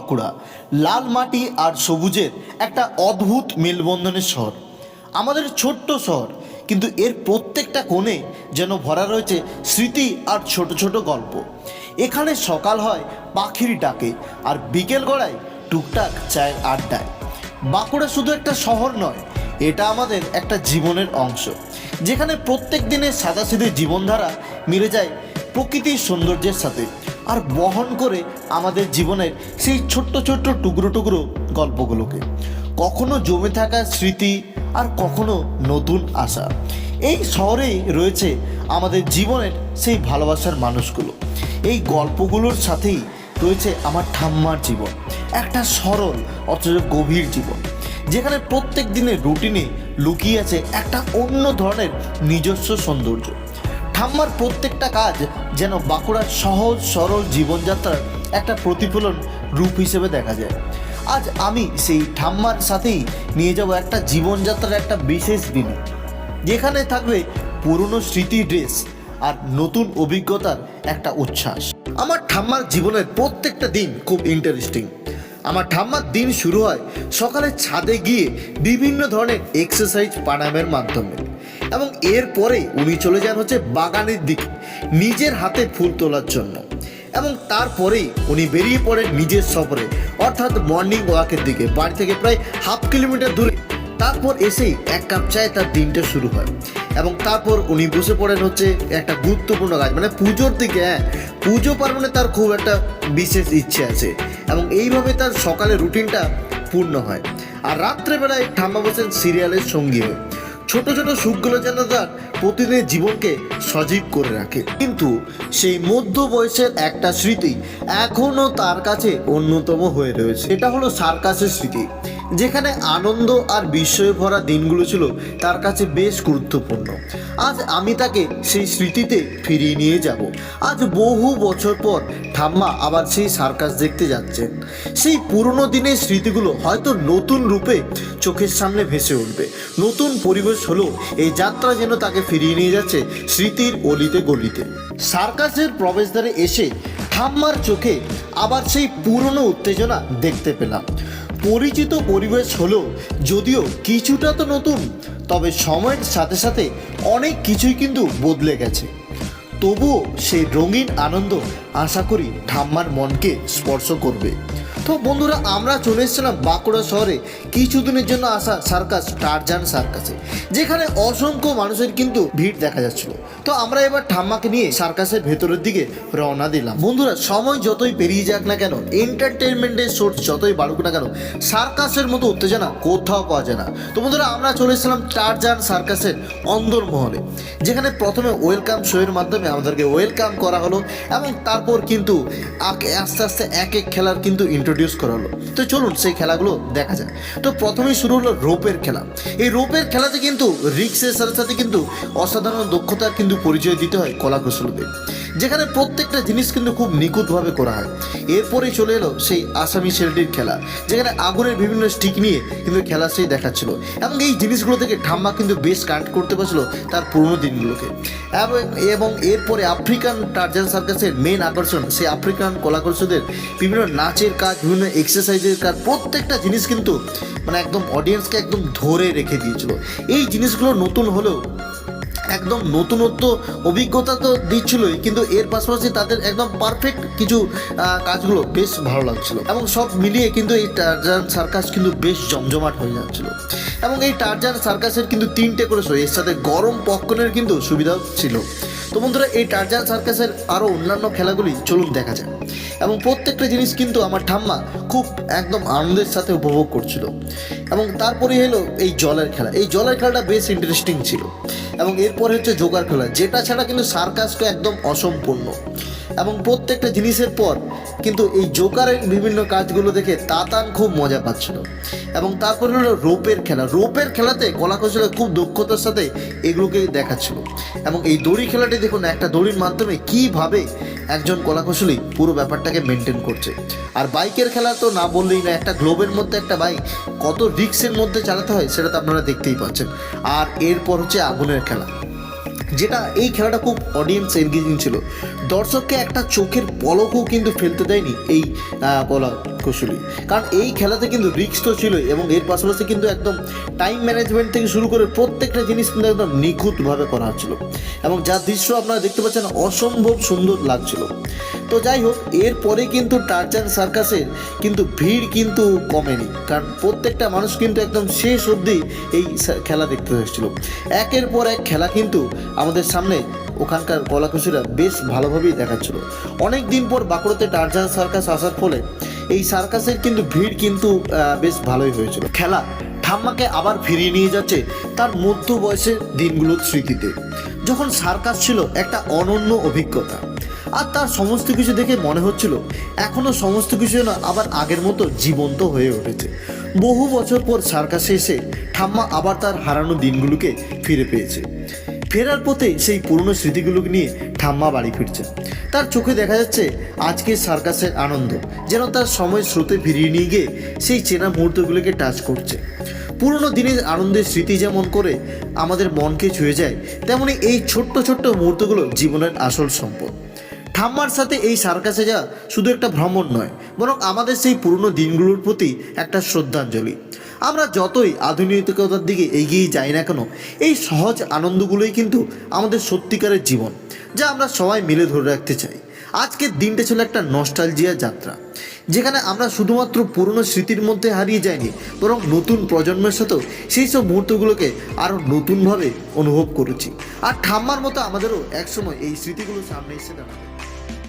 বাঁকুড়া, লাল মাটি আর সবুজের একটা অদ্ভুত মেলবন্ধনের শহর। আমাদের ছোট্ট শহর, কিন্তু এর প্রত্যেকটা কোণে যেন ভরা রয়েছে স্মৃতি আর ছোট ছোট গল্প। এখানে সকাল হয় পাখির ডাকে আর বিকেল গড়ায় টুকটাক চায়ের আড্ডায়। বাঁকুড়া শুধু একটা শহর নয়, এটা আমাদের একটা জীবনের অংশ। যেখানে প্রত্যেক দিনের সাদাসিধে জীবনধারা মিলে যায় প্রকৃতির সৌন্দর্যের সাথে। আর বহন করে আমাদের জীবনের সেই ছোট্ট ছোট্ট টুকরো টুকরো গল্পগুলোকে। কখনো জমে থাকা স্মৃতি আর কখনো নতুন আশা। এই শহরেই রয়েছে আমাদের জীবনের সেই ভালোবাসার মানুষগুলো। এই গল্পগুলোর সাথেই রয়েছে আমার ঠাম্মার জীবন, একটা সরল অথচ গভীর জীবন, যেখানে প্রত্যেক দিনের রুটিনে লুকিয়ে আছে একটা অন্য ধরনের নিজস্ব সৌন্দর্য। ঠাম্মার প্রত্যেকটা কাজ যেন বাঁকুড়ার সহজ, সরল জীবনযাত্রার একটা প্রতিফলন রূপ হিসেবে দেখা যায়। আজ আমি সেই ঠাম্মার সাথেই নিয়ে যাব একটা জীবনযাত্রার একটা বিশেষ দিনে, যেখানে থাকবে পুরনো স্মৃতি ড্রেস আর নতুন অভিজ্ঞতার একটা উচ্ছ্বাস। আমার ঠাম্মার জীবনের প্রত্যেকটা দিন খুব ইন্টারেস্টিং আমার ঠাম্মার দিন শুরু হয় সকালে ছাদে গিয়ে বিভিন্ন ধরনের এক্সারসাইজ প্রাণায়ামের মাধ্যমে। এবং এরপরে উনি চলে যান হচ্ছে বাগানের দিকে, নিজের হাতে ফুল তোলার জন্য। এবং তারপরেই উনি বেরিয়ে পড়েন নিজের সফরে, অর্থাৎ মর্নিং ওয়াকের দিকে, বাড়ি থেকে প্রায় হাফ কিলোমিটার দূরে। তারপর এসেই এক কাপ চায়ে তার দিনটা শুরু হয়। এবং তারপর উনি বসে পড়েন হচ্ছে একটা গুরুত্বপূর্ণ কাজ মানে পুজোর দিকে হ্যাঁ পুজো পার্বণে তার খুব একটা বিশেষ ইচ্ছে আছে। এবং এইভাবে তার সকালে রুটিনটা পূর্ণ হয়। আর রাত্রেবেলায় ঠাম্মা বসেন সিরিয়ালের সঙ্গী হয়ে। ছোট ছোট সুখগুলো যেন তার প্রতিদিনের জীবনকে সজীব করে রাখে। কিন্তু সেই মধ্য বয়সের একটা স্মৃতি এখনও তার কাছে অন্যতম হয়ে রয়েছে। এটা হলো সার্কাসের স্মৃতি। যেখানে আনন্দ আর বিস্ময়ে ভরা দিনগুলো ছিল তার কাছে বেশ গুরুত্বপূর্ণ। আজ আমি তাকে সেই স্মৃতিতে ফিরিয়ে নিয়ে যাব। আজ বহু বছর পর ঠাম্মা আবার সেই সার্কাস দেখতে যাচ্ছেন। সেই পুরনো দিনের স্মৃতিগুলো হয়তো নতুন রূপে চোখের সামনে ভেসে উঠবে। নতুন পরিবেশ হলো এই যাত্রা যেন তাকে ফিরিয়ে নিয়ে যাচ্ছে স্মৃতির অলিতে গলিতে। সার্কাসের প্রবেশদ্বারে এসে ঠাম্মার চোখে আবার সেই পুরনো উত্তেজনা দেখতে পেলাম। পরিচিত পরিবেশ হলেও যদিও কিছুটা তো নতুন, তবে সময়ের সাথে সাথে অনেক কিছুই কিন্তু বদলে গেছে। তবুও সেই রঙিন আনন্দ আশা করি ঠাম্মার মনকে স্পর্শ করবে। তো বন্ধুরা, আমরা চলে এসেছিলাম বাঁকুড়া শহরে কিছুদিনের জন্য আসা সার্কাস, টারজান সার্কাসে, যেখানে অসংখ্য মানুষের কিন্তু ভিড় দেখা যাচ্ছিল। তো আমরা এবার ঠাম্মাকে নিয়ে সার্কাসের ভেতরের দিকে রওনা দিলাম। বন্ধুরা, সময় যতই পেরিয়ে যাক না কেন এন্টারটেনমেন্টের সোর্স যতই বাড়ুক না কেন, সার্কাসের মতো উত্তেজনা কোথাও পাওয়া যায় না। তো বন্ধুরা, আমরা চলে এসেছিলাম টারজান সার্কাসের অন্দরমহলে, যেখানে প্রথমে ওয়েলকাম শোয়ের মাধ্যমে আমাদেরকে ওয়েলকাম করা হলো এবং তারপর কিন্তু আস্তে আস্তে এক এক খেলার কিন্তু ইন্ট্রোডিউস করা হলো তো চলুন সেই খেলাগুলো দেখা যায় তো প্রথমেই শুরু হলো রোপের খেলা। এই রোপের খেলাতে কিন্তু রিক্সের সাথে সাথে কিন্তু অসাধারণ দক্ষতা কিন্তু পরিচয় দিতে হয় কলা কৌশলকে যেখানে প্রত্যেকটা জিনিস কিন্তু খুব নিখুঁতভাবে করা হয়। এরপরেই চলে এলো সেই আসামি শেলটির খেলা, যেখানে আগুনের বিভিন্ন স্টিক নিয়ে কিন্তু খেলা সেই দেখাচ্ছিল। এবং এই জিনিসগুলো থেকে ঠাম্মা কিন্তু বেশ কানেক্ট করতে পারছিল তার পুরনো দিনগুলোকে। এবং এরপরে আফ্রিকান টার্জান সার্কাসের মেন আকর্ষণ, সেই আফ্রিকান কলাকৌশলদের বিভিন্ন নাচের কাজ, বিভিন্ন এক্সারসাইজের কাজ, প্রত্যেকটা জিনিস কিন্তু মানে একদম অডিয়েন্সকে একদম ধরে রেখে দিয়েছিল। এই জিনিসগুলো নতুন হলেও একদম নতুনত্ব অভিজ্ঞতা তো দিচ্ছিলই, কিন্তু এর পাশাপাশি তাদের একদম পারফেক্ট কিছু কাজগুলো বেশ ভালো লাগছিল। এবং সব মিলিয়ে কিন্তু এই টার্জার সার্কাস কিন্তু বেশ জমজমাট হয়ে যাচ্ছিল। এবং এই টার্জার সার্কাসের কিন্তু তিনটে করে শো এর সাথে গরম পপকর্নের কিন্তু সুবিধাও ছিল। তো বন্ধুরা, এই টার্জার সার্কাসের আরও অন্যান্য খেলাগুলি চলুন দেখা যায় এবং প্রত্যেকটা জিনিস কিন্তু আমার ঠাম্মা খুব একদম আনন্দের সাথে উপভোগ করছিল। এবং তারপরে হলো এই জলের খেলা। এই জলের খেলাটা বেশ ইন্টারেস্টিং ছিল। এবং এরপরে হচ্ছে জোগার খেলা, যেটা ছাড়া কিন্তু সার্কাসটা একদম অসম্পূর্ণ। এবং প্রত্যেকটা জিনিসের পর কিন্তু এই জোকারের বিভিন্ন কাজগুলো দেখে তাতান খুব মজা পাচ্ছিল। এবং তারপরে হলো রোপের খেলা। রোপের খেলাতে কলা কৌশলে খুব দক্ষতার সাথে এগুলোকে দেখাচ্ছিল। এবং এই দড়ি খেলাটি দেখুন, একটা দড়ির মাধ্যমে কীভাবে একজন কলাকুশলী পুরো ব্যাপারটাকে মেনটেন করছে। আর বাইকের খেলা তো না বললেই না, একটা গ্লোবের মধ্যে একটা বাইক কত রিক্সের মধ্যে চালাতে হয় সেটা তো আপনারা দেখতেই পাচ্ছেন। আর এরপর হচ্ছে আগুনের খেলা। যেটা এই খেলাটা খুব অডিয়েন্স এনগেজিং ছিল। দর্শককে একটা চোখের পলকও কিন্তু ফেলতে দেয়নি এই কলা বলা কৌশলী। কারণ এই খেলাতে কিন্তু রিক্স তো ছিলই এবং এর পাশাপাশি কিন্তু একদম টাইম ম্যানেজমেন্ট থেকে শুরু করে প্রত্যেকটা জিনিস কিন্তু একদম নিখুঁতভাবে করা হচ্ছিল। এবং যা দৃশ্য আপনারা দেখতে পাচ্ছেন, অসম্ভব সুন্দর লাগছিল। তো যাই হোক, এরপরে কিন্তু টার্জান সার্কাসের কিন্তু ভিড় কিন্তু কমেনি। কারণ প্রত্যেকটা মানুষ কিন্তু একদম শেষ অবধি এই খেলা দেখতে এসেছিল। একের পর এক খেলা কিন্তু আমাদের সামনে ওখানকার কলাকুশলীরা বেশ ভালোভাবেই দেখাচ্ছিল। অনেক দিন পর বাঁকুড়াতে টার্জান সার্কাস আসার ফলে এই সার্কাসের কিন্তু ভিড় কিন্তু বেশ ভালোই হয়েছিল। খেলা ঠাম্মাকে আবার ফিরিয়ে নিয়ে যাচ্ছে তার মধ্য বয়সের দিনগুলোর স্মৃতিতে। যখন সার্কাস ছিল একটা অনন্য অভিজ্ঞতা। আর তার সমস্ত কিছু দেখে মনে হচ্ছিল এখনও সমস্ত কিছু যেন আবার আগের মতো জীবন্ত হয়ে উঠেছে। বহু বছর পর সার্কাসে এসে ঠাম্মা আবার তার হারানো দিনগুলোকে ফিরে পেয়েছে। ফেরার পথে সেই পুরনো স্মৃতিগুলোকে নিয়ে ঠাম্মা বাড়ি ফিরছে। তার চোখে দেখা যাচ্ছে আজকের সার্কাসের আনন্দ, যেন তার সময় স্রোতে ফিরিয়ে নিয়ে গিয়ে সেই চেনা মুহূর্তগুলোকে টাচ করছে। পুরনো দিনের আনন্দের স্মৃতি যেমন করে আমাদের মনকে ছুঁয়ে যায়, তেমনি এই ছোট্ট ছোট্ট মুহূর্তগুলো জীবনের আসল সম্পদ। ঠাম্মার সাথে এই সার্কাসে যাওয়া শুধু একটা ভ্রমণ নয়, বরং আমাদের সেই পুরনো দিনগুলোর প্রতি একটা শ্রদ্ধাঞ্জলি। আমরা যতই আধুনিকতার দিকে এগিয়ে যাই না কেন, এই সহজ আনন্দগুলোই কিন্তু আমাদের সত্যিকারের জীবন, যা আমরা সবাই মিলে ধরে রাখতে চাই। আজকের দিনটা ছিল একটা নস্টালজিয়া যাত্রা, যেখানে আমরা শুধুমাত্র পুরনো স্মৃতির মধ্যে হারিয়ে যাইনি, বরং নতুন প্রজন্মের সাথেও সেই সব মুহূর্তগুলোকে আরও নতুনভাবে অনুভব করেছি। আর ঠাম্মার মতো আমাদেরও একসময় এই স্মৃতিগুলো সামনে এসে দাঁড়াবে।